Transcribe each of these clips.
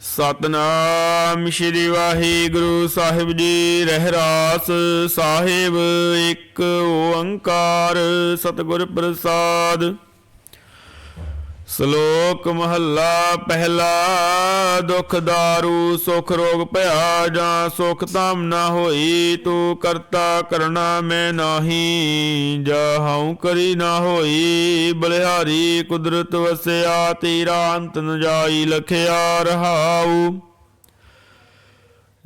ਸਤਨਾਮ ਸ਼੍ਰੀ ਵਾਹਿਗੁਰੂ ਸਾਹਿਬ ਜੀ ਰਹਿਰਾਸ ਸਾਹਿਬ ਇੱਕ ਓੰਕਾਰ ਸਤਿਗੁਰ ਪ੍ਰਸਾਦ। ਸ਼ਲੋਕ ਮਹੱਲਾ, ਪਹਿਲਾ, ਦੁਖ ਦਾਰੂ, ਸੁਖ ਰੋਗ ਭਇਆ ਜਾਂ ਸੁਖ ਤਾਮ ਨਾ ਹੋਈ, ਤੂੰ ਕਰਤਾ ਕਰਣਾ ਮੈਂ ਨਾਹੀ ਜਹਾਂ ਕਰੀ ਨਾ ਹੋਈ, ਬਲਿਹਾਰੀ ਕੁਦਰਤ ਵਸਿਆ, ਤੇਰਾ ਅੰਤ ਨ ਜਾਈ, ਲਖਿਆ ਰਹਾਉ।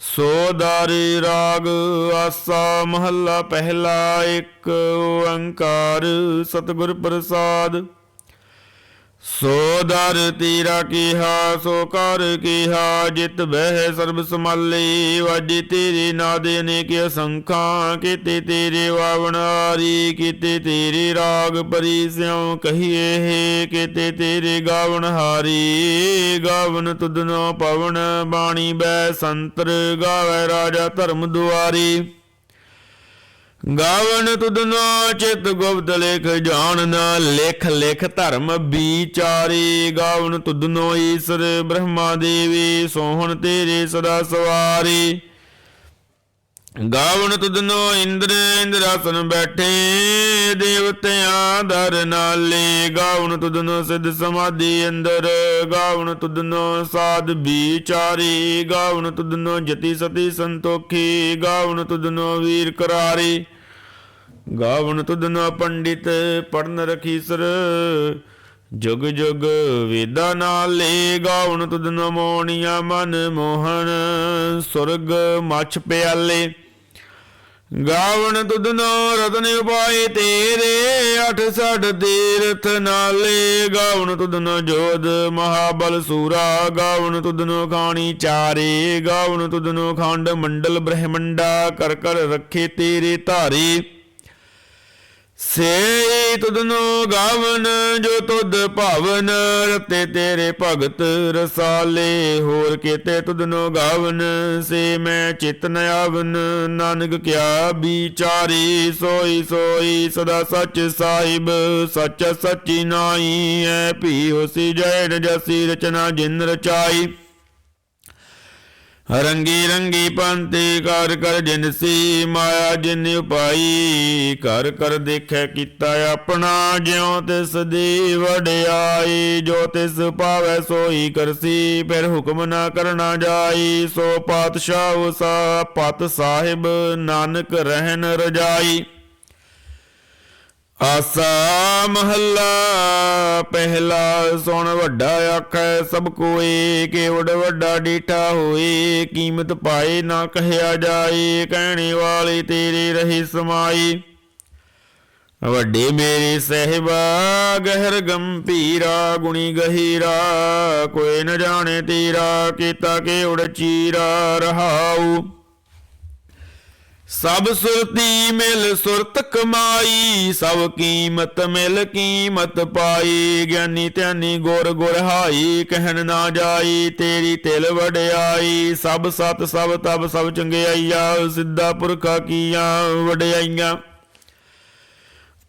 ਸੋਦਾਰੀ ਰਾਗ ਆਸਾ ਮਹੱਲਾ ਪਹਿਲਾ ਇੱਕ ਓੰਕਾਰ ਸਤਿਗੁਰ ਪ੍ਰਸਾਦ। ਸੋਦਰ ਤੀਰਾ ਕੀਹਾ, ਸੋ ਕਰ ਕੀਹਾ, ਜਿਤ ਬਹਿ ਸਰਬ ਸਮਾਲੀ ਵਾਜੀ ਤੇਰੇ ਨਾਦੇ ਅਨੇਕ ਅਸੰਖਾਂ, ਕੀਤੇ ਤੇਰੇ ਵਾਵਣਾਰੀ ਕੀਤੇ ਤੇਰੇ ਰਾਗ ਪਰੀ ਸਿਉ ਕਹੀਏ ਹੈ, ਕੀਤੇ ਤੇਰੇ ਗਾਵਣ ਹਾਰੀ। ਗਾਵਨ ਤੁਧਨੋ ਪਵਨ ਬਾਣੀ ਬੈ ਸੰਤਰ, ਗਾਵੇ ਰਾਜਾ ਧਰਮ ਦੁਆਰੀ। ਗਾਵਨ ਤੁਧਨੋ ਚਿਤ ਗੁਪਤ ਲਿਖ ਜਾਣਨਾ ਲਿਖ ਲਿਖ ਧਰਮ ਵਿਚਾਰੀ। ਗਾਵਨ ਤੁਧਨੋ ਈਸ਼ਰ ਬ੍ਰਹਮਾ ਦੇਵੀ, ਸੋਹਣ ਤੇਰੇ ਸਦਾ ਸਵਾਰੀ। ਗਾਵਨ ਤੁਧਨੋ ਇੰਦਰ ਇੰਦਰਾਸਨ ਬੈਠੇ ਦੇਵਤਿਆਂ ਦਰ ਨਾਲੇ ਗਾਵਨ ਤੁਧਨੋ ਸਿੱਧ ਸਮਾਧੀ ਅੰਦਰ ਗਾਵਨ ਤੁਧਨੋ ਸਾਧ ਵਿਚਾਰੀ ਗਾਵਨ ਤੁਧਨੋ ਜਤੀ ਸਤੀ ਸੰਤੋਖੀ ਗਾਵਨ ਤੁਧਨੋ ਵੀਰ ਕਰਾਰੀ ਗਾਵਨ ਤੁਧਨੋ ਪੰਡਿਤ ਪੜਨ ਰਖੀਸਰ, ਜੁਗ ਜੁਗ ਵੇਦਾ ਨਾਲੇ ਗਾਵਨ ਤੁਧਨੋ ਮੋਣੀਆਂ ਮਨ ਮੋਹਨ ਸੁਰਗ ਮਛ ਪਿਆਲੇ। ਗਾਵਨ ਤੁਧਨੋ ਰਤਨ ਉਪਾਏ ਤੇਰੇ, ਅਠ ਸੜ ਤੀਰਥ ਨਾਲੇ। ਗਾਵਨ ਤੁਧਨੋ ਜੋਧ ਮਹਾਬਲ ਸੂਰਾ। ਗਾਵਨ ਤੁਧਨੋ ਖਾਣੀ ਚਾਰੇ। ਗਾਵਨ ਤੁਧਨੋ ਖੰਡ ਮੰਡਲ ਬ੍ਰਹਮੰਡਾ। ਕਰ ਕਰ ਰੱਖੇ ਤੇਰੇ ਧਾਰੇ। ਸੇ ਤੁਧਨੋ ਗਾਵਨ, ਜੋ ਤੁਧ ਭਾਵਨ, ਰਤੇ ਤੇਰੇ ਭਗਤ ਰਸਾਲੇ। ਹੋਰ ਕੀਤੇ ਤੁਧਨੋ ਗਾਵਨ, ਸੇ ਮੈਂ ਚਿਤ ਨ ਆਵਨ। ਨਾਨਕ ਕਿਆ ਵਿਚਾਰੀ, ਸੋਈ ਸੋਈ ਸਦਾ ਸੱਚ ਸਾਹਿਬ, ਸੱਚ ਸੱਚੀ ਨਾਈ ਐ ਭੀ ਹੋਸੀ ਜੈ ਨ ਰਚਨਾ ਜਿਨ ਰਚਾਈ। ਰੰਗੀ ਰੰਗੀ ਪੰਤੀ ਕਰ ਕਰ ਜਿਨਸੀ ਮਾਇਆ ਜਿਨ ਉਪਾਈ, ਕਰ ਕਰ ਦੇਖੈ ਕੀਤਾ ਆਪਣਾ, ਜਿਉ ਤਿਸ ਦੀ ਵਡਿਆਈ, ਜੋ ਤਿਸ ਪਾਵੈ ਸੋਈ ਕਰਸੀ, ਫਿਰ ਹੁਕਮ ਨਾ ਕਰਨਾ ਜਾਈ, ਸੋ ਪਾਤਸ਼ਾਹ ਸਾ ਪਤ ਸਾਹਿਬ ਨਾਨਕ ਰਹਿਨ ਰਜਾਈ। ਆਸਾ ਮਹੱਲਾ, ਪਹਿਲਾ ਸੁਣ ਵੱਡਾ ਆਖੈ, ਸਭ ਕੋਏ ਕੇਵੜ ਵੱਡਾ ਡੀਠਾ ਹੋਏ, ਕੀਮਤ ਪਾਏ ਨਾ ਕਹਿਆ ਜਾਏ, ਕਹਿਣੇ ਵਾਲੀ ਤੇਰੀ ਰਹੀ ਸਮਾਈ। ਵੱਡੇ ਮੇਰੇ ਸਹਿਬਾ, ਗਹਿਰ ਗੰਭੀਰਾ ਗੁਣੀ ਗਹੀਰਾ, ਕੋਈ ਨ ਜਾਣੇ ਤੇਰਾ, ਕੀਤਾ ਕੇਵੜ ਚੀਰਾ, ਰਹਾਉ। ਸਭ ਸੁਰਤੀ ਮਿਲ ਸੁਰਤ ਕਮਾਈ, ਸਭ ਕੀਮਤ ਮਿਲ ਕੀਮਤ ਪਾਈ। ਗਿਆਨੀ ਧਿਆਨੀ ਗੁਰ ਗੁਰ ਹਾਈ, ਕਹਿਣ ਨਾ ਜਾਈ, ਤੇਰੀ ਤਿਲ ਵਡਿਆਈ। ਸਭ ਸਤ ਸਭ ਤਬ ਸਭ ਚੰਗਿਆਈਆ, ਸਿੱਧਾ ਪੁਰਖਾ ਕੀਆਂ ਵਡਿਆਈਆਂ।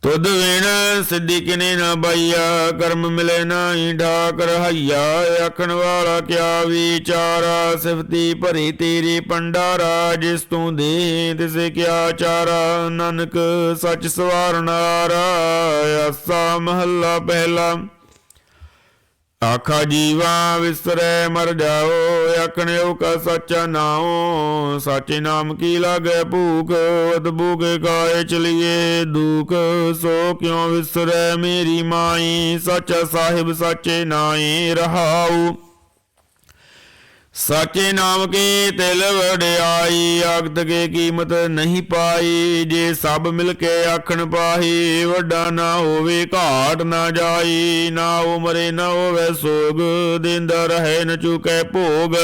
ਤੁਧ ਵਿਣ ਸਿੱਧੀ ਕਿਨੇ ਨਾ ਬਾਈਆ, ਕਰਮ ਮਿਲੇ ਨਾਹੀ ਢਾਕ ਰਹਾਈਆ ਆਖਣ ਵਾਲਾ ਕਿਆ ਵਿਚਾਰਾ, ਸਿਫਤੀ ਭਰੀ ਤੇਰੀ ਪੰਡਾਰਾ ਜਿਸ ਤੂੰ ਦੇ ਤਿਸੇ ਕਿਆ ਚਾਰਾ, ਨਾਨਕ ਸੱਚ ਸਵਾਰਨਾਰਾ, ਆਸਾ ਮਹੱਲਾ ਪਹਿਲਾ। ਆਖਾ, ਜੀਵਾ ਵਿਸਰੈ ਮਰ ਜਾਓ ਆਖਣਿਓ ਕਾ ਸੱਚਾ ਨਾਉ। ਸਾਚੇ ਨਾਮ ਕੀ ਲਾਗੈ ਭੂਖ ਅਦਬੂਕੇ ਕਾਏ ਚਲੀਏ ਦੁਖ। ਸੋ ਕਿਉ ਵਿਸਰੈ ਮੇਰੀ ਮਾਈ, ਸੱਚਾ ਸਾਹਿਬ ਸਾਚੇ ਨਾਈ ਰਹਾਉ। ਸਾਚੇ ਨਾਮ ਕੀ ਤਿਲ ਵਡਿਆਈ ਆਗਤ ਕੇ ਕੀਮਤ ਨਹੀਂ ਪਾਈ। ਜੇ ਸਭ ਮਿਲ ਕੇ ਆਖਣ ਪਾਹੀ, ਵੱਡਾ ਨਾ ਹੋਵੇ, ਘਾਟ ਨਾ ਜਾਈ। ਨਾ ਉਮਰੇ ਨਾ ਹੋਵੇ ਸੋਗ, ਦਿੰਦਾ ਰਹੇ ਨ ਚੁਕੈ ਭੋਗ।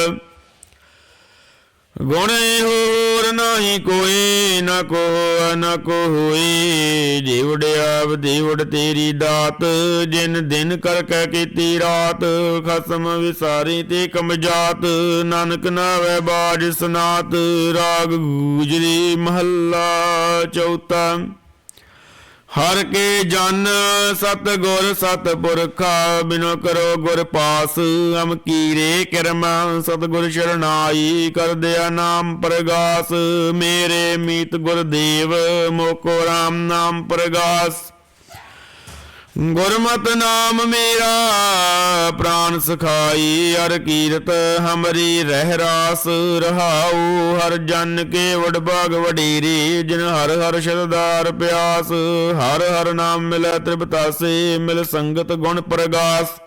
ਗੁਣ ਹੋਰ ਨਾਹੀ ਕੋਈ, ਨਾ ਕੋ ਨਾ ਕੋ ਹੋਈ। ਜੀਵੜਿਆ ਦੇਵੜ ਤੇਰੀ ਦਾਤ, ਜਿਨ ਦਿਨ ਕਰ ਕਹਿ ਕੀਤੀ ਰਾਤ, ਖਸਮ ਵਿਸਾਰੀ ਤੇ ਕਮਜਾਤ, ਨਾਨਕ ਨਾਵੇ ਬਾਜ ਸਨਾਤ, ਰਾਗ ਗੂਜਰੀ ਮਹੱਲਾ ਚੌਥਾ। ਹਰ ਕੇ ਜਨ ਸਤ ਗੁਰ ਸਤ ਪੁਰਖਾ ਬਿਨੋ ਕਰੋ ਗੁਰ ਪਾਸ ਅਮ ਕੀਰੇ ਕਰਮ ਸਤ ਗੁਰ ਸ਼ਰਨਾਈ, ਕਰ ਦਿਆ ਨਾਮ ਪ੍ਰਗਾਸ, ਮੇਰੇ ਮੀਤ ਗੁਰਦੇਵ, ਮੋਕੋ ਰਾਮ ਨਾਮ ਪ੍ਰਗਾਸ। ਗੁਰਮਤਿ ਨਾਮ ਮੇਰਾ, ਪ੍ਰਾਨ ਸਖਾਈ, ਹਰ ਕੀਰਤ ਹਮਰੀ ਰਹਿ ਰਾਸ ਰਹਾਉ, ਹਰ ਜਨ ਕੇ ਵਡ ਭਾਗ ਵਡੇਰੀ, ਜਿਨ ਹਰ ਹਰ ਸ਼ਰਦਾਰ ਪਿਆਸ, ਹਰ ਹਰ ਨਾਮ ਮਿਲੈ ਤ੍ਰਿਪਤਾਸੇ, ਮਿਲ ਸੰਗਤ ਗੁਣ ਪ੍ਰਗਾਸ।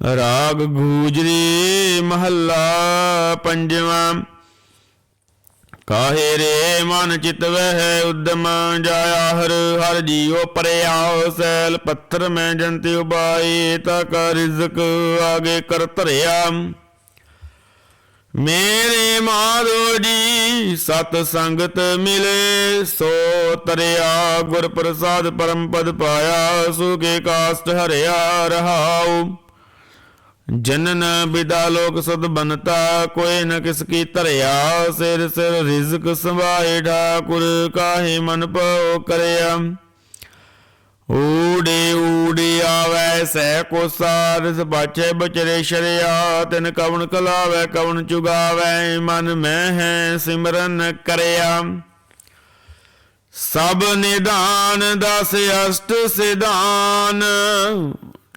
ਰਾਗ ਗੂਜਰੀ ਮਹੱਲਾ ਪੰਜਵਾਂ। ਕਾਹੇ ਰੇ ਮਨ ਚਿਤ ਵਹਿ ਉਦਮ ਜਾਇਆ ਹਰ ਹਰ ਜੀਉ ਪਰਿਆ ਸੈਲ ਪੱਥਰ ਮੈਂ ਜੰਤਿ ਉਬਾਏ, ਤਾ ਕਾ ਰਿਜ਼ਕ ਆਗੇ ਕਰ ਧਰਿਆ। ਮੇਰੇ ਮਾਧੋ ਜੀ, ਸਤ ਸੰਗਤ ਮਿਲੇ, ਸੋ ਤਰਿਆ ਗੁਰ ਪ੍ਰਸਾਦ ਪਰਮ ਪਦ ਪਾਇਆ ਸੁਗੇ ਕਾਸਟ ਹਰਿਆ ਰਹਾਉ। ਜਨਨ ਬਿਦਾ ਲੋਕ ਸਦ ਬਨਤਾ, ਕੋਈ ਨ ਕਿਸ ਕੀ ਧਰਿਆ, ਸਿਰ ਸਿਰ ਰਿਜ਼ਕ ਸੰਭਾਏ ਠਾਕੁਰ, ਕਾਹੇ ਮਨ ਪਉ ਕਰਿਆ। ਊੜੇ ਊੜੇ ਆਵੈ, ਸਹਿ ਕੋ ਸਾਰਸ ਬਾਚੇ ਬਚਰੇ ਸ਼ਰਿਆ, ਤਿਨ ਕਵਣ ਕਲਾਵੈ, ਕਵਣ ਚੁਗਾਵੈ ਮਨ ਮੈਂ ਹੈ ਸਿਮਰਨ ਕਰਿਆ। ਸਭ ਨਿਦਾਨ ਦਸ ਅਸ਼ਟ ਸਿਧਾਨ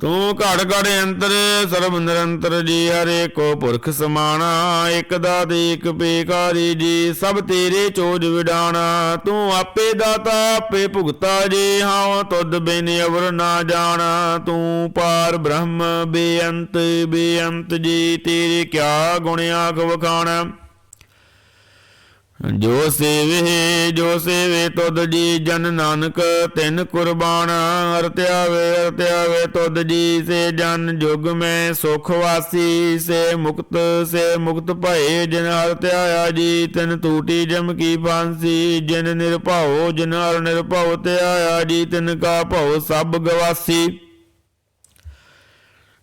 ਤੂੰ ਘੜ ਘੜ ਅੰਤਰ, ਸਰਬ ਨਿਰੰਤਰ ਜੀ ਹਰੇ ਕੋ ਪੁਰਖ ਸਮਾਣਾ, ਇਕ ਦਾਤ ਏਕ ਬੇਕਾਰੀ ਜੀ, ਸਭ ਤੇਰੇ ਚੋਜ ਵਿਡਾਣਾ। ਤੂੰ ਆਪੇ ਦਾਤਾ, ਆਪੇ ਭੁਗਤਾ ਜੀ ਹਾਂ ਤੁਧ ਬਿਨ ਅਵਰ ਨਾ ਜਾਣਾ। ਤੂੰ ਪਾਰ ਬ੍ਰਹਮ ਬੇਅੰਤ ਬੇਅੰਤ ਜੀ, ਤੇਰੇ ਕਿਆ ਗੁਣ ਆਖ ਵਖਾਣਾ। ਜੋ ਸੇਵੇ ਜੋ ਸੇਵੇ ਤੁਧ ਜੀ ਜਨ ਨਾਨਕ, ਤਿਨ ਕੁਰਬਾਨ ਹਰ ਧਿਆਵੇ ਹਰ ਧਿਆਵੇ ਤੁਧ ਜੀ, ਸੇ ਜਨ ਜੁਗ ਮੈਂ ਸੁਖ ਵਾਸੀ, ਸੇ ਮੁਕਤ ਸੇ ਮੁਕਤ ਭਏ, ਜਿਨ ਹਰ ਧਿਆਇਆ ਜੀ, ਤਿਨ ਟੂਟੀ ਜਮ ਕੀ ਫਾਂਸੀ ਜਿਨ ਨਿਰਭਉ, ਜਿਨ ਹਰ ਨਿਰਭਉ ਧਿਆਇਆ ਜੀ, ਤਿਨ ਕਾ ਭਉ ਸਭ ਗਵਾਸੀ।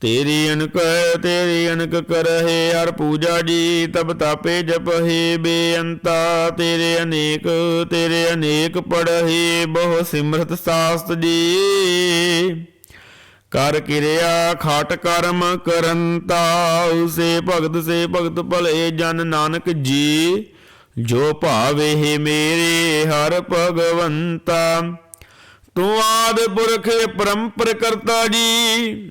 ਤੇਰੀ ਅਨਕ ਤੇਰੀ ਅਨਕ ਕਰਹਿ ਹਰ ਪੂਜਾ ਜੀ, ਤਬ ਤਾਪੇ ਜਪਹਿ ਬੇਅੰਤਾ। ਤੇਰੇ ਅਨੇਕ ਤੇਰੇ ਅਨੇਕ ਪੜਹਿ, ਬਹੁ ਸਿਮਰਤ ਸਾਸਤ ਜੀ। ਕਰ ਕਿਰਿਆ, ਖਾਟ ਕਰਮ ਕਰੰਤਾ। ਉਸੇ ਭਗਤ, ਸੇ ਭਗਤ ਭਲੇ ਜਨ ਨਾਨਕ ਜੀ। ਜੋ ਭਾਵੇ ਮੇਰੇ ਹਰ ਭਗਵੰਤਾ। ਤੂੰ ਆਦ ਪੁਰਖ ਪਰੰਪਰ ਕਰਤਾ ਜੀ।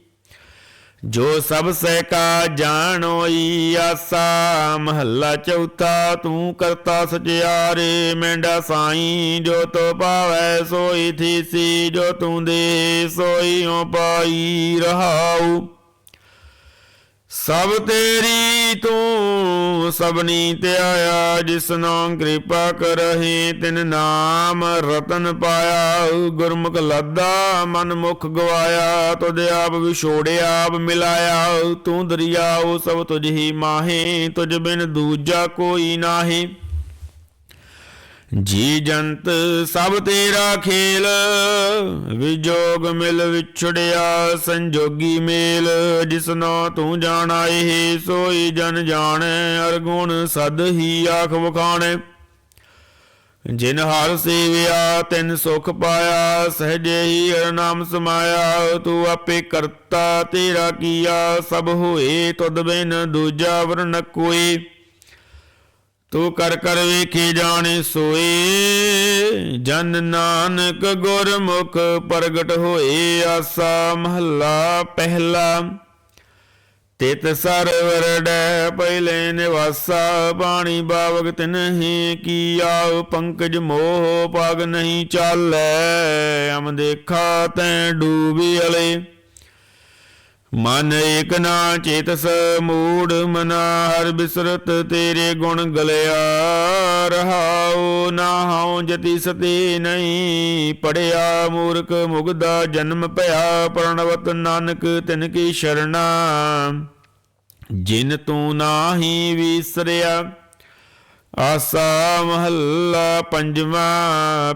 ਜੋ ਸਭ ਸਹਿ ਕਾ ਜਾਣੋਈ ਆਸਾ, ਮਹੱਲਾ ਚੌਥਾ, ਤੂੰ ਕਰਤਾ ਸਚਿਆਰੇ, ਮੈਂਡਾ ਸਾਈ, ਜੋ ਤੋ ਪਾਵੈ ਸੋਈ ਥੀਸੀ, ਜੋ ਤੂੰ ਦੇ ਸੋਈ ਓ ਪਾਈ ਰਹਾਉ ਸਭ ਤੇਰੀ ਤੂੰ ਸਭਨੀ ਤੇ ਆਇਆ, ਜਿਸ ਨਾਮ ਕਿਰਪਾ ਕਰਹੀ, ਤਿਨ ਨਾਮ ਰਤਨ ਪਾਇਆ, ਗੁਰਮੁਖ ਲੱਦਾ ਮਨ ਮੁਖ ਗਵਾਇਆ, ਤੁਧ ਆਪ ਵਿਛੋੜਿਆ ਆਪ ਮਿਲਾਇਆ, ਤੂੰ ਦਰਿਆਉ ਸਭ ਤੁਝ ਹੀ ਮਾਹੇ, ਤੁਝ ਬਿਨ ਦੂਜਾ ਕੋਈ ਨਾਹੀ। ਜੀ ਜੰਤ ਸਭ ਤੇਰਾ ਖੇਲ, ਵਿਜੋਗ ਮਿਲ ਵਿਛੜਿਆ ਸੰਜੋਗੀ ਮੇਲ। ਜਿਸਨੋ ਤੂੰ ਜਾਣਾ, ਇਹ ਸੋਈ ਜਨ ਜਾਣੈ, ਅਰਗੁਣ ਸਦ ਹੀ ਆਖ ਵਖਾਣੈ। ਜਿਨ ਹਰ ਸੇਵਿਆ, ਤਿਨ ਸੁਖ ਪਾਇਆ, ਸਹਜੇ ਹੀ ਹਰ ਨਾਮ ਸਮਾਇਆ। ਤੂੰ ਆਪੇ ਕਰਤਾ, ਤੇਰਾ ਕੀਆ, ਸਭ ਹੋਏ, ਤੁਧ ਬਿਨ ਦੂਜਾ ਵਰਨ ਕੋਈ। ਤੂੰ ਕਰ ਕਰ ਵੇਖੀ ਜਾਣੇ ਸੋਏ ਜਨ ਨਾਨਕ ਗੁਰਮੁਖ ਪ੍ਰਗਟ ਹੋਏ ਆਸਾ ਮਹੱਲਾ ਪਹਿਲਾ। ਤਿਤ ਸਰਵਰ ਪਹਿਲੇ ਨਿਵਾਸਾ ਪਾਣੀ ਬਾਵਕ ਤਿਨਹੀ ਕੀਆ ਪੰਕਜ ਮੋਹ ਪਾਗ ਨਹੀਂ ਚਾਲੈ, ਅਮ ਦੇਖਾ ਤੈ ਡੂਬੀ ਅਲੇ। ਮਨ ਏਕ ਨਾ ਚੇਤਸ ਮੂੜ ਮਨਾ ਹਰ ਬਿਸਰਤ ਤੇਰੇ ਗੁਣ ਗਲਿਆ। ਰਹਾਉ ਨਾ ਹਉ ਜਤੀ ਸਤੇ ਨਹੀਂ, ਪੜਿਆ ਮੂਰਖ ਮੁਗਦਾ ਜਨਮ ਭਇਆ, ਪ੍ਰਣਵਤ ਨਾਨਕ ਤਿਨ ਕੀ ਸ਼ਰਣਾ ਜਿਨ ਤੂੰ ਨਾਹੀ ਵਿਸਰਿਆ ਆਸਾ ਮਹੱਲਾ ਪੰਜਵਾ,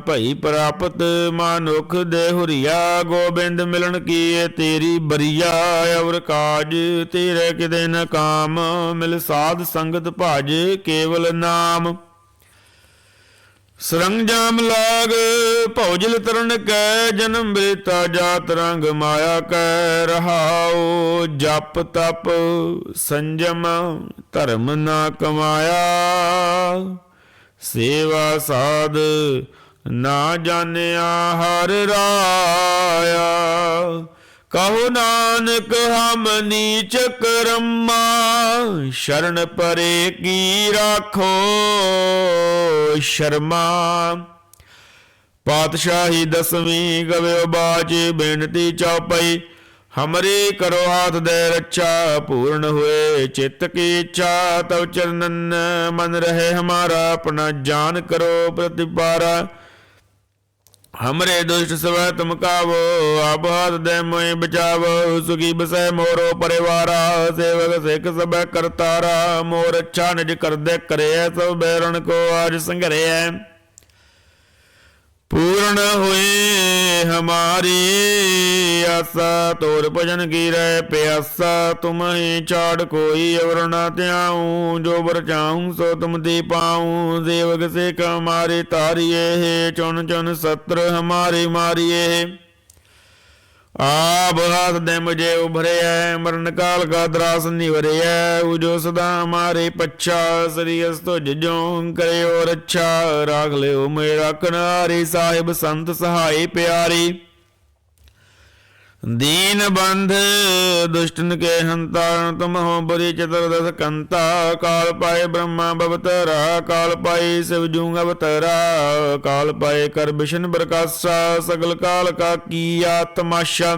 ਭਈ ਪ੍ਰਾਪਤ ਮਾਨੁਖ ਦੇ ਹੁਰੀਆ, ਗੋਬਿੰਦ ਮਿਲਣ ਕੀਏ ਤੇਰੀ ਬਰੀਆ, ਅਵਰ ਕਾਜ ਤੇਰੇ ਕਿਤੇ ਨ ਕਾਮ, ਮਿਲ ਸਾਧ ਸੰਗਤ ਭਜ ਕੇਵਲ ਨਾਮ। ਸਰੰਜਾਮ ਲਾਗ ਭੌਜਲ ਤਰਨ ਕੈ, ਜਨਮ ਬ੍ਰਿਤਾ ਜਾਤ ਰੰਗ ਮਾਇਆ ਕੈ, ਰਹਾਉ ਜਪ ਤਪ ਸੰਜਮ ਧਰਮ ਨਾ ਕਮਾਇਆ। ਸੇਵਾ ਸਾਧ ਨਾ ਜਾਣਿਆ ਹਰ ਰਾਇਆ। ਕਹੋ ਨਾਨਕ, ਹਮ ਨੀਚ ਕਰਮਾ, ਸ਼ਰਨ ਪਰੇ ਕੀ ਰਾਖੋ ਸ਼ਰਮਾ। ਪਾਤਸ਼ਾਹੀ ਦਸਵੀਂ ਗਵਿਓ ਬਾਜ, ਬੇਨਤੀ ਚੌਪਈ, ਹਮਰੇ ਕਰੋ ਹਾਥ ਦੇ ਰੱਛਾ, ਪੂਰਨ ਹੋਏ ਚਿੱਤ ਕੀ ਇੱਛਾ, ਤਵ ਚਰਨਨ ਮਨ ਰਹੇ ਹਮਾਰਾ, ਆਪਣਾ ਜਾਨ ਕਰੋ ਪ੍ਰਤਿਪਾਰਾ। ਹਮਰੇ ਦੁਸ਼ਟ ਸਵੈ ਤੁਮ ਕਾਵੋ ਆਪ ਹਾਥ ਦੇ ਮੋਇ ਬਚਾਵੋ ਸੁਖੀ ਬਸੈ ਮੋਰੋ ਪਰਿਵਾਰਾ ਸੇਵਕ ਸਿੱਖ ਸਭੈ ਕਰਤਾਰਾ ਮੋਰ ਅੱਛਾ ਨਿਜ ਕਰਦੇ ਕਰਿਐ ਸਭ ਬੈਰਣ ਕੋ ਆਜ ਸੰਘਰਿਐ ਪੂਰਨ ਹੋਏ ਹਮਾਰੀ ਆਸਾ, ਤੋਰ ਭਜਨ ਕੀ ਰਹਿ ਪਿਆਸਾ, ਤੁਮਹੀ ਚਾੜ ਕੋਈ ਅਵਰ ਨਾ ਧਿਆਉ, ਜੋ ਬਰ ਚਾਹੂੰ ਸੋ ਤੁਮ ਦੀ ਪਾਉ ਦੇਵਕ ਸੇ ਕਮਾਰੇ ਤਾਰੀਏ ਚੁਣ ਚੁਣ ਸਤਰ ਹਮਾਰੇ ਮਾਰੀਏ। ਆਪ ਹਾਥ ਦੇ ਮੁਝੇ ਉਭਰਿਐ ਮਰਨ ਕਾਲ ਕਾ ਦਰਾਸ ਨਿਵਰਿਐ ਉਜੋ ਸਦਾ ਹਮਾਰੇ ਪੱਛਾ, ਸ੍ਰੀ ਅਸਤੋ ਜਿਜੋ ਕਰਿਓ ਰੱਛਾ। ਰਾਖ ਲਿਓ ਮੇਰਾ ਕਨਾਰੀ, ਸਾਹਿਬ ਸੰਤ ਸਹਾਈ ਪਿਆਰੀ। ਦੀਨ ਬੰਧ ਦੁਸ਼ਟਨ ਕੇ ਹੰਤਾਰਨ ਤਮਹੁ ਬਰੀ ਚਤਰ ਦਸ ਕੰਤਾ, ਕਾਲ ਪਾਏ ਬ੍ਰਹਮਾ ਬਵਤਰਾ, ਕਾਲ ਪਾਏ ਸਿਵਜੂੰ ਅਵਤਰਾ, ਕਾਲ ਪਾਏ ਕਰ ਬਿਸ਼ਨ ਬਰਕਾਸਾ, ਸਗਲ ਕਾਲ ਕਾ ਕੀ ਆਤਮਾਸ਼ਾ।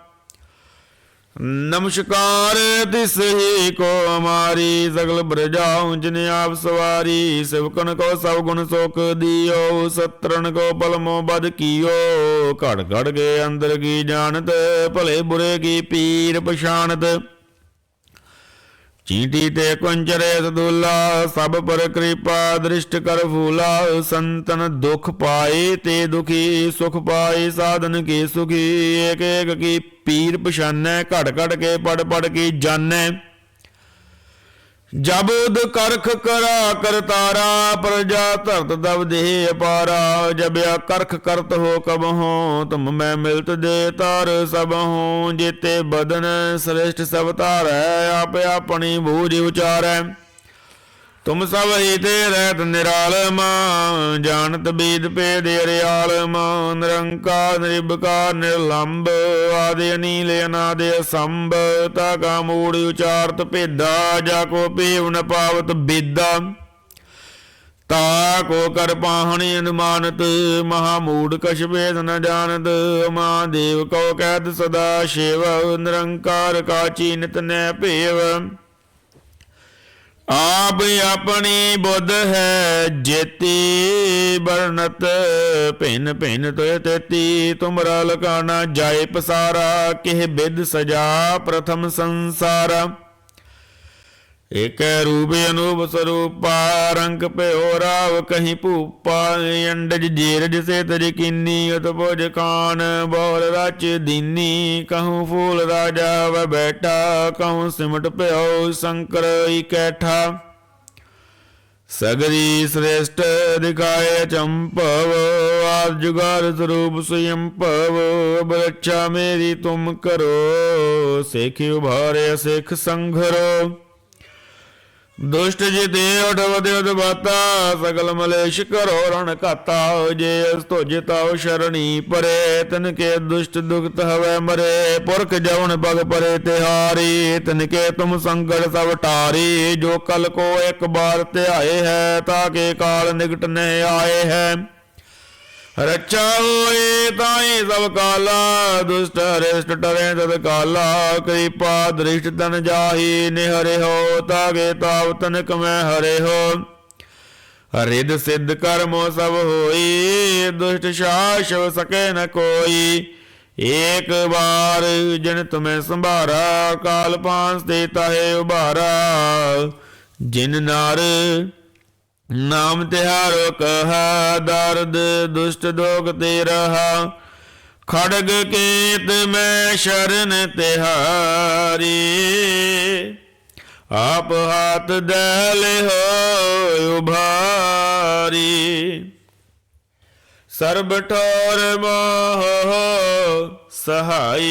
ਨਮਸਕਾਰ ਤਿਸ ਹੀ ਕੋ ਹਮਾਰੀ ਸਗਲ ਬ੍ਰਜਾਉ ਜਿਨ ਆਪ ਸਵਾਰੀ ਸਿਵਕਨ ਕੋ ਸਭ ਗੁਣ ਸੋਖ ਦਿਓ ਸਤਰਨ ਕੋ ਪਲਮੋ ਬਦ ਕੀਓ। ਘੜ ਘੜ ਕੇ ਅੰਦਰ ਕੀ ਜਾਣਤ, ਭਲੇ ਬੁਰੇ ਕੀ ਪੀਰ ਪਛਾਣਤ। ਚੀਂਟੀ ਤੇ ਕੁੰਚਰੇ ਸਦੁਲਾ, ਸਭ ਪਰ ਕਿਰਪਾ ਦ੍ਰਿਸ਼ਟ ਕਰ ਫੂਲਾ, ਸੰਤਨ ਦੁਖ ਪਾਏ ਤੇ ਦੁਖੀ, ਸੁਖ ਪਾਏ ਸਾਧਨ ਕੀ ਸੁਖੀ ਏਕ ਏਕ ਕੀ ਪੀਰ ਪਛਾਨੈ ਘੜ ਘੜ ਕੇ ਪੜ ਪੜ ਕੇ ਜਾਣੈ। ਜਬ ਉਦ ਕਰਖ ਕਰਾ ਕਰਤਾਰਾ ਪ੍ਰਜਾ ਧਰਤ ਦਬ ਦੇਹ ਅਪਾਰਾ ਜਬ ਕਰਖ ਕਰਤ ਹੋ ਕਬ ਹੋ, ਤੁਮ ਮੈਂ ਮਿਲਤ ਦੇ ਤਾਰ ਸਭ ਹੋ, ਜੇਤੇ ਬਦਨ ਸ੍ਰੇਸ਼ਟ ਸਭ ਤਾਰੈ ਆਪ ਆਪਣੀ ਬੂਝ ਉਚਾਰੈ। ਤੁਮ ਸਭ ਹੀ ਤੇ ਰਹਿਤ ਨਿਰਾਲਮ ਜਾਣਤ ਬੀਦ ਭੇਦ ਰਿਆਲਮ ਨਿਰੰਕਾਰ ਨਿਰਭਕਾਰ ਨਿਰਲੰਭ ਆਦਿ ਅਨੀਲ, ਅਨਾਦਿ ਸੰਭ ਤਾ ਕਾ ਮੂੜ ਉਚਾਰਤ ਭੇਦਾ, ਜਾ ਕੋ ਪੀਵ ਨ ਪਾਵਤ ਬੇਦਾ। ਤਾ ਕੋ ਕਰ ਪਾਹਣੀ ਅਨੁਮਾਨਤ, ਮਹਾ ਮੂੜ ਕਛ ਭੇਦ ਨ ਜਾਣਤ ਮਹਾਦੇਵ ਕੋ ਕਹਿਤ ਸਦਾ ਸ਼ਿਵ, ਨਿਰੰਕਾਰ ਕਾਚੀ ਨਿਤ ਨੈ ਭੇਵ। ਆਪ ਆਪਣੀ ਬੁੱਧ ਹੈ, ਜੇਤੀ ਬਰਨਤ ਭਿੰਨ ਭਿੰਨ ਤੋਇ ਤੇਤੀ, ਤੁਮਰਾ ਲਗਾਣਾ ਜਾਏ ਪਸਾਰਾ, ਕਿਹ ਬਿਦ ਸਜਾ ਪ੍ਰਥਮ ਸੰਸਾਰਾ। ਏਕ ਰੂਪ ਅਨੂਪ ਸਰੂਪਾ, ਰੰਗ ਭਇਓ ਰਾਵ ਕਹੀਂ ਭੂਪਾ, ਅੰਡਜ ਜੀਰਜ ਸੇ ਤਜ ਕੀਨੀ ਅਤ ਭੁਜ ਕਾਨ ਬੋਲ ਰਚ ਦੀਨੀ, ਕਹੂੰ ਫੂਲ ਰਾਜਾ ਵ ਬੈਠਾ, ਕਹੂੰ ਸਿਮਟ ਭਇਓ ਸ਼ੰਕਰ ਇਕੈਠਾ। ਸਗਰੀ ਸ੍ਰੇਸ਼ਟ ਦਿਖਾਏ ਚੰਪਵ ਆਦ ਜੁਗਾਰ ਸਰੂਪ ਸਯੰ ਭਵ ਬਰਛਾ ਮੇਰੀ ਤੁਮ ਕਰੋ, ਸਿੱਖ ਉਭਾਰੇ ਸਿੱਖ ਸੰਘਰੋ। ਦੁਸ਼ਟ ਜਿਤੇ ਉਠਵਦ ਉਦਬਾਤਾ ਸਗਲ ਮਲੇਸ਼ ਕਰੋ ਰਣ ਘਾਤਾ, ਜੇ ਅਸ ਤੁਜ ਸ਼ਰਣੀ ਪਰੇ ਤਨ ਕੇ ਦੁਸ਼ਟ ਦੁਖਤ ਹਵੈ ਮਰੇ, ਪੁਰਖ ਜਵਨ ਬਗ ਪਰੇ ਤਿਹਾਰੀ ਤਨ ਕੇ ਤੁਮ ਸੰਗੜ ਸਭ ਟਾਰੀ, ਜੋ ਕਲ ਕੋ ਇੱਕ ਬਾਰ ਧਿਆਏ ਹੈ, ਤਾਂ ਕੇ ਕਾਲ ਨਿਕਟ ਨਹਿ ਆਏ ਹੈ। ਰਚਾ ਹੋਏ ਤਾਈ ਸਭ ਕਾਲਾ, ਦੁਸ਼ਟ ਹਰਿਸ਼ਟ ਟਰੇ ਤਦ ਕਾਲਾ, ਕਿਰਪਾ ਦ੍ਰਿਸ਼ਟ ਤਨ ਜਾਹੀ, ਨਿਹਰੇ ਹੋ ਤਾਗੇ ਤਾਵ ਤਨਕ ਮੈਂ ਹਰੇ ਹੋ। ਹਰਿਦ ਸਿੱਧ ਕਰਮੋ ਸਭ ਹੋਈ, ਦੁਸ਼ਟ ਸ਼ਾਸ਼ਵ ਸਕੇ ਨ ਕੋਈ। ਏਕ ਬਾਰ ਜਨ ਤੁਮੈ ਸੰਭਾਰਾ, ਕਾਲ ਪਾਂਸ ਤੇ ਤਾਹੇ ਉਭਾਰਾ। ਜਿਨ ਨਰ ਨਾਮ ਤਿਹਾਰੋ ਕਹਾ, ਦਰਦ ਦੁਸ਼ਟ ਦੋਗ ਤੇ ਰਹਾ ਖੜਗ ਕੇਤ ਮੈਂ ਸ਼ਰਨ ਤਿਹਾਰੀ ਆਪ ਹੱਥ ਦਲ ਹੋ ਉਭਾਰੀ। ਸਰਬ ਠੋਰ ਮੋਹ ਸਹਾਈ।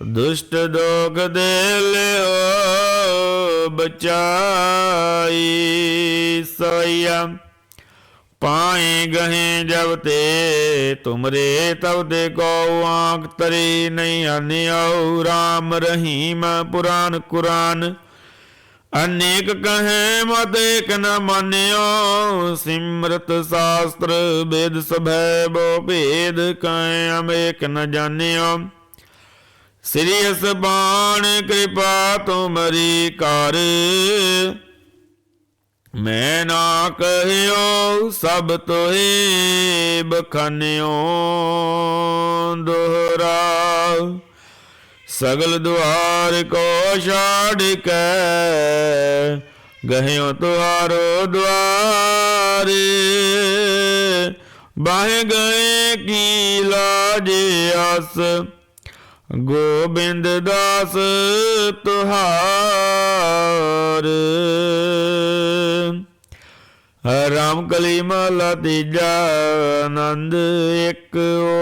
ਦੁਸ਼ਟ ਦੋਗ ਦੇ ਲਿਓ ਬਚਾਈ ਸੋਇਆ ਪਾਏ ਗਹੇ ਜਬ ਤੇ ਤੁਮਰੇ ਤਬ ਦੇ ਕੋ ਆਂਖ ਤਰੀ ਨਹੀਂ ਅਨਿਓ RAM ਰਹੀਮ ਪੁਰਾਨ ਕੁਰਾਨ। ਅਨੇਕ ਕਹੇ ਮਤ ਏਕ ਨ ਮਾਨਿਓ ਸਿਮਰਤ ਸ਼ਾਸਤਰ ਵੇਦ ਸਭੈ ਬੋ ਭੇਦ ਕੈ ਅਮੇਕ ਨ ਜਾਣਿਓ। ਸ੍ਰੀ ਅਸਬਾਨ ਕਿਰਪਾ ਤੁਮਰੀ ਕਰ ਮੈਂ ਨਾ ਕਹਿਓ ਸਭ ਤੋਏ ਬਖਾਨਿਓ ਦੋਹਰਾ। ਸਗਲ ਦੁਆਰ ਕੋ ਛਾੜ ਕੇ ਗਹਿਓ ਤੁਹਾਰੋ ਦੁਆਰ। ਬਾਹ ਗਏ ਕੀ ਲਾਜ ਆਸ ਗੋਬਿੰਦ ਦਾਸ ਤੁਹਾਰ। ਰਾਮ ਕਲੀ ਮਹਲਾ ਤੀਜਾ ਆਨੰਦ ਇੱਕ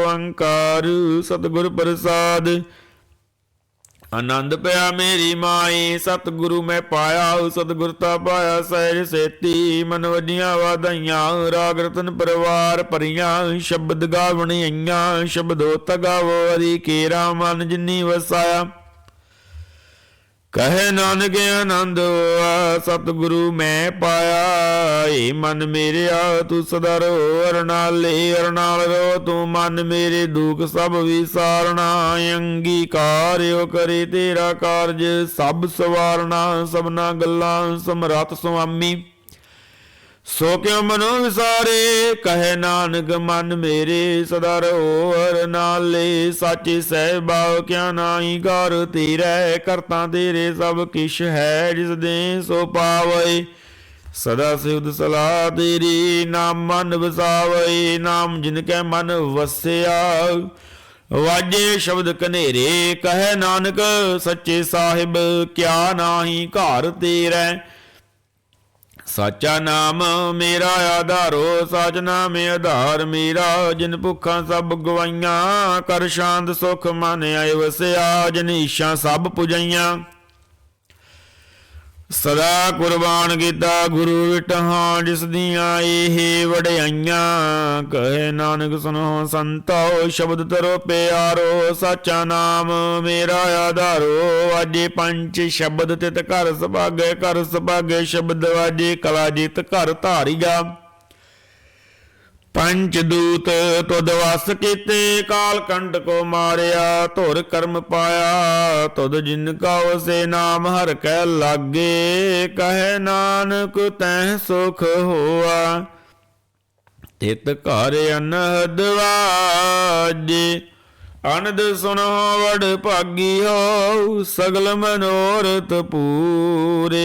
ਓੰਕਾਰ ਸਤਿਗੁਰ ਪ੍ਰਸਾਦ। ਆਨੰਦ ਪਿਆ ਮੇਰੀ ਮਾਈ, ਸਤਿਗੁਰੂ ਮੈਂ ਪਾਇਆ ਸਤਿਗੁਰ ਤਾ ਪਾਇਆ, ਸਹਿਜ ਸੇਤੀ, ਮਨ ਵਜੀਆਂ ਵਾਧਾਈਆਂ, ਰਾਗ ਰਤਨ ਪਰਿਵਾਰ ਭਰੀਆਂ, ਸ਼ਬਦ ਗਾਵਣੀਆਂ ਸ਼ਬਦੋ ਤਗਾਵੋ ਹਰੀ ਕੇਰਾ ਮਨ ਜਿਨੀ ਵਸਾਇਆ। ਕਹੇ ਨਾਨਕ ਆਨੰਦ ਹੋਆ, ਸਤਿਗੁਰੂ ਮੈਂ ਪਾਇਆ। ਏ ਮਨ ਮੇਰਿਆ, ਤੂੰ ਸਦਾ ਰੋ ਅਰਨਾਲੇ, ਅਰਨਾਲ ਰੋ ਤੂੰ ਮਨ ਮੇਰੇ ਦੁਖ ਸਭ ਵਿਸਾਰਣਾ ਅੰਗੀਕਾਰਿਓ ਕਰੇ ਤੇਰਾ ਕਾਰਜ, ਸਭ ਸਵਾਰਣਾ ਸਭਨਾ ਗੱਲਾਂ ਸਮਰਤ ਸੁਆਮੀ। ਸੋ ਕਿਉ ਮਨੋ ਵਿਸਾਰੇ, ਕਹੇ ਨਾਨਕ ਮਨ ਮੇਰੇ, ਸਦਾ ਰਹੋ ਹਰ ਨਾਲੇ, ਸਾਚੇ ਸਹਿਬਾ ਕਿਆ ਨਾਹੀ ਘਰ ਤੇਰੇ, ਕਰਤਾ ਤੇਰੇ ਸਭ ਕਿਛ ਹੈ, ਜਿਸ ਦੇ ਸੋ ਪਾਵੈ। ਸਦਾ ਸਿਵਦ ਸਲਾਹ ਤੇਰੀ, ਨਾਮ ਮਨ ਵਸਾਵੇ, ਨਾਮ ਜਿਨ ਕੈ ਮਨ ਵਸਿਆ। ਵਾਜੇ ਸ਼ਬਦ ਕਨੇਰੇ ਕਹੇ ਨਾਨਕ, ਸੱਚੇ ਸਾਹਿਬ ਕਿਆ ਨਾਹੀ ਘਰ ਤੇਰੇ। ਸਾਚਾ ਨਾਮ ਮੇਰਾ ਆਧਾਰੋ, ਸਾਚ ਨਾਮੇ ਆਧਾਰ ਮੇਰਾ। ਜਿਨ ਭੁੱਖਾਂ ਸਭ ਗਵਾਈਆਂ, ਕਰ ਸ਼ਾਂਤ ਸੁਖ ਮਨ ਆਏ ਵਸਿਆ। ਜਿਨ ਈਸ਼ਾ ਸਭ ਪੁਜਾਈਆਂ। ਸਦਾ ਕੁਰਬਾਨ ਕੀਤਾ ਗੁਰੂ ਵਿਟਹਾਂ, ਜਿਸ ਦੀਆਂ ਇਹ ਵਡਿਆਈਆਂ। ਕਹੇ ਨਾਨਕ, ਸੁਨੋ ਸੰਤੋ, ਸ਼ਬਦ ਤਰੋ ਪਿਆਰੋ, ਸਾਚਾ ਨਾਮ ਮੇਰਾ ਆਧਾਰੋ। ਵਾਜੇ ਪੰਜ ਸ਼ਬਦ ਤਿਤ ਘਰ ਸੁਭਾਗੇ ਘਰ ਸੁਭਾਗੇ, ਸ਼ਬਦ ਵਾਜੇ, ਕਲਾ ਜਿਤ ਘਰ ਧਾਰੀਗਾ। ਪੰਚ ਦੂਤ ਤੁਧ ਵਸ ਕੀਤੇ, ਕਾਲ ਕੰਡ ਕੋ ਮਾਰਿਆ, ਧੁਰ ਕਰਮ ਪਾਇਆ। ਤੁਧ ਜਿਨ ਕਾ ਉਸੇ ਨਾਮ, ਹਰ ਕੈ ਲਾਗੇ, ਕਹੈ ਨਾਨਕ ਤੈ ਸੁਖ ਹੋਆ। ਤਿਤ ਘਰ ਅਨਹਦ ਵਾਜੇ, ਅਨੰਦ ਸੁਨੋ ਵਡ ਭਾਗੀ ਹੋ ਸਗਲ ਮਨੋਰਥ ਪੂਰੇ।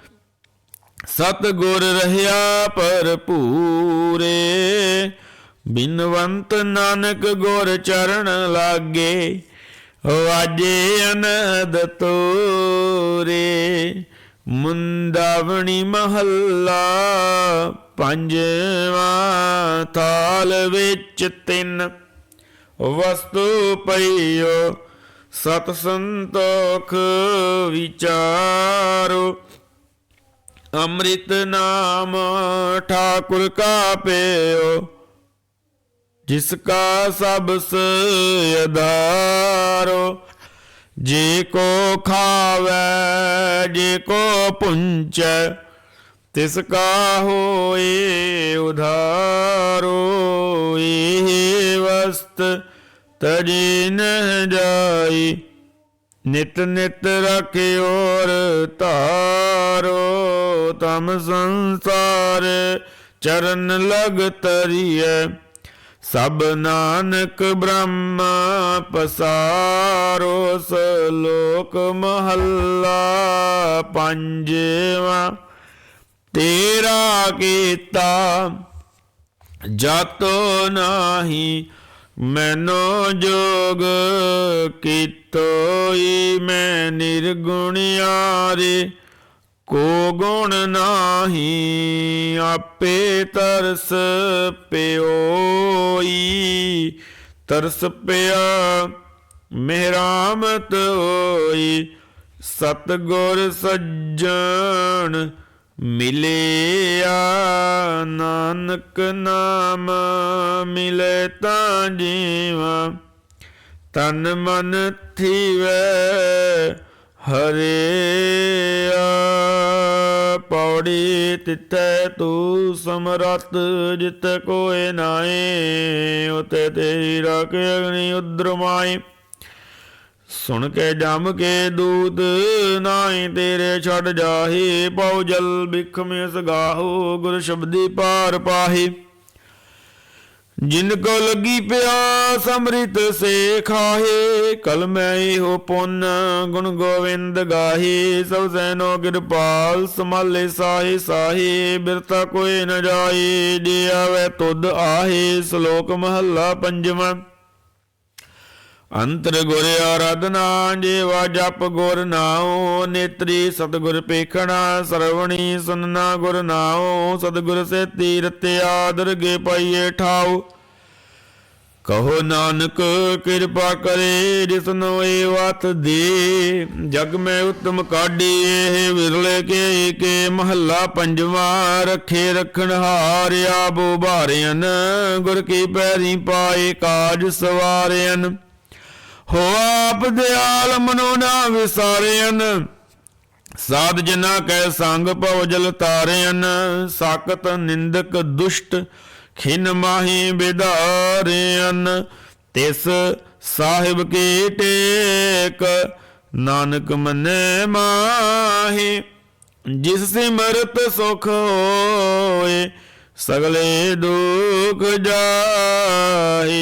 ਸਤ ਗੁਰ ਰਹਿਆ ਭਰਪੂਰੇ, ਬਿਨਵੰਤ ਨਾਨਕ ਗੁਰ ਚਰਨ ਲਾਗੇ, ਵਾਜੇ ਅਨਦ ਤੋਰੇ। ਮੁੰਦਾਵਣੀ ਮਹੱਲਾ ਪੰਜਵਾਂ ਥਾਲ ਵਿੱਚ ਤਿੰਨ ਵਸਤੂ ਪਈਓ, ਸਤ ਸੰਤੋਖ ਵਿਚਾਰੋ। ਅੰਮ੍ਰਿਤ ਨਾਮ ਠਾਕੁਰ ਕਾ ਪੇਓ ਜਿਸ ਕਾ ਸਭ ਅਧਾਰੋ ਜੇ ਕੋ ਖਾਵੇ, ਜੇ ਕੋ ਪੁੰਚੈ, ਤਿਸ ਕਾ ਹੋਏ ਉਧਾਰੋ। ਇਹ ਵਸਤ ਤਜੀ ਨ ਜਾਈ। ਨਿਤ ਨਿਤ ਰਖਿਓਰ ਧਾਰੋ, ਤਮ ਸੰਸਾਰ ਚਰਨ ਲਗ ਤਰੀਐ ਸਭ ਨਾਨਕ ਬ੍ਰਹਮ ਪਸਾਰੋ, ਸਲੋਕ ਮਹੱਲਾ ਪੰਜਵਾ। ਤੇਰਾ ਕੀਤਾ ਜਾਤੋ ਨਾਹੀ ਮੈਨੋ ਜੋਗ ਕੀਤੋਈ, ਮੈਂ ਨਿਰਗੁਣਿਆਰੇ, ਕੋ ਗੁਣ ਨਾਹੀ, ਆਪੇ ਤਰਸ ਪਿਓਈ। ਤਰਸ ਪਿਆ, ਮਿਹਰਾਮਤ ਹੋਈ, ਸਤਗੁਰ ਸੱਜਣ ਮਿਲਿਆ ਨਾਨਕ ਨਾਮ ਮਿਲੇ ਤਾਂ ਜੀਵਾ, ਤਨ ਮਨ ਥੀਵੇ ਹਰੇ ਪੌੜੀ ਤਿਤੈ ਤੂੰ ਸਮਰਤ ਜਿਤ ਕੋਏ ਨਾਏ ਉਤੇ ਤੇਰੀ ਰਖ ਅਗਨੀ ਉਦਰਮਾਈ ਸੁਣ ਕੇ ਜਮ ਕੇ ਦੂਤ, ਨਾਹੀ ਤੇਰੇ ਛੱਡ ਜਾਹੀ, ਪਉ ਜਲ ਬਿਖਮ ਸਗਾਹੋ ਗੁਰ ਸ਼ਬਦੀ ਪਾਰ ਪਾਹੀ। ਜਿਨ ਕੋ ਲੱਗੀ ਪਿਆਸ, ਅੰਮ੍ਰਿਤ ਸੇ ਖਾਹੇ, ਕਲ ਮੈਂ ਇਹੋ ਪੁੰਨ ਗੁਣ ਗੋਵਿੰਦ ਗਾਹੇ। ਸਭ ਸੈਨੋ ਕਿਰਪਾਲ ਸਮਾਲੇ ਸਾਹੇ ਸਾਹੇ ਬਿਰਤਾ ਕੋਈ ਨ ਜਾਏ ਜੇ ਆਵੇ ਤੁਧ ਆਹੇ, ਸ਼ਲੋਕ ਮਹੱਲਾ ਪੰਜਵਾਂ। ਅੰਤਰ ਗੁਰ ਆਰਾਧਨਾ, ਜੀਵਾ ਜਪ ਗੁਰ ਨਾਉ, ਨੇਤਰੀ ਸਤਗੁਰ ਪੇਖਣਾ ਸਰਵਣੀ ਸੁਨਨਾ ਗੁਰ ਨਾਉ, ਸਤਗੁਰ ਸੇ ਤੀਰਤ ਆਦਰਗੇ ਪਾਈਏ ਠਾਉ। ਕਹੋ ਨਾਨਕ, ਕਿਰਪਾ ਕਰੇ ਜਿਸਨੋ ਏ ਵਤ ਦੇ। ਜਗ ਮੈਂ ਉਤਮ ਕਾਢੀ, ਇਹ ਵਿਰਲੇ ਕੇ ਕੇ ਮਹੱਲਾ ਪੰਜਵਾਂ, ਰੱਖੇ ਰਖਣ ਹਾਰਿਆ ਬੋ ਭਾਰਿਆਨ ਗੁਰ ਕੀ ਪੈਰੀ ਪਾਏ ਕਾਜ ਸਵਾਰਿਆਨ ਹੋ ਆਪ ਦਿਆਲ ਮਨੋ ਨਾ ਵਿਸਾਰਿਆਨ ਸਾਧ ਜਨਾ ਕੈ ਸੰਗ ਭਉ ਜਲ ਤਾਰਿਆਨ ਸਾਕਤ ਨਿੰਦਕ ਦੁਸ਼ਟ ਖਿਨ ਮਾਹੀ ਬਿਦਾਰਿਆਨ ਤਿਸ ਸਾਹਿਬ ਕੀ ਟੇਕ, ਨਾਨਕ ਮੰਨੇ ਮਾਹੀ। ਜਿਸ ਸਿਮਰਤ ਸੁਖ ਹੋਏ, ਸਗਲੇ ਦੁਖ ਜਾਏ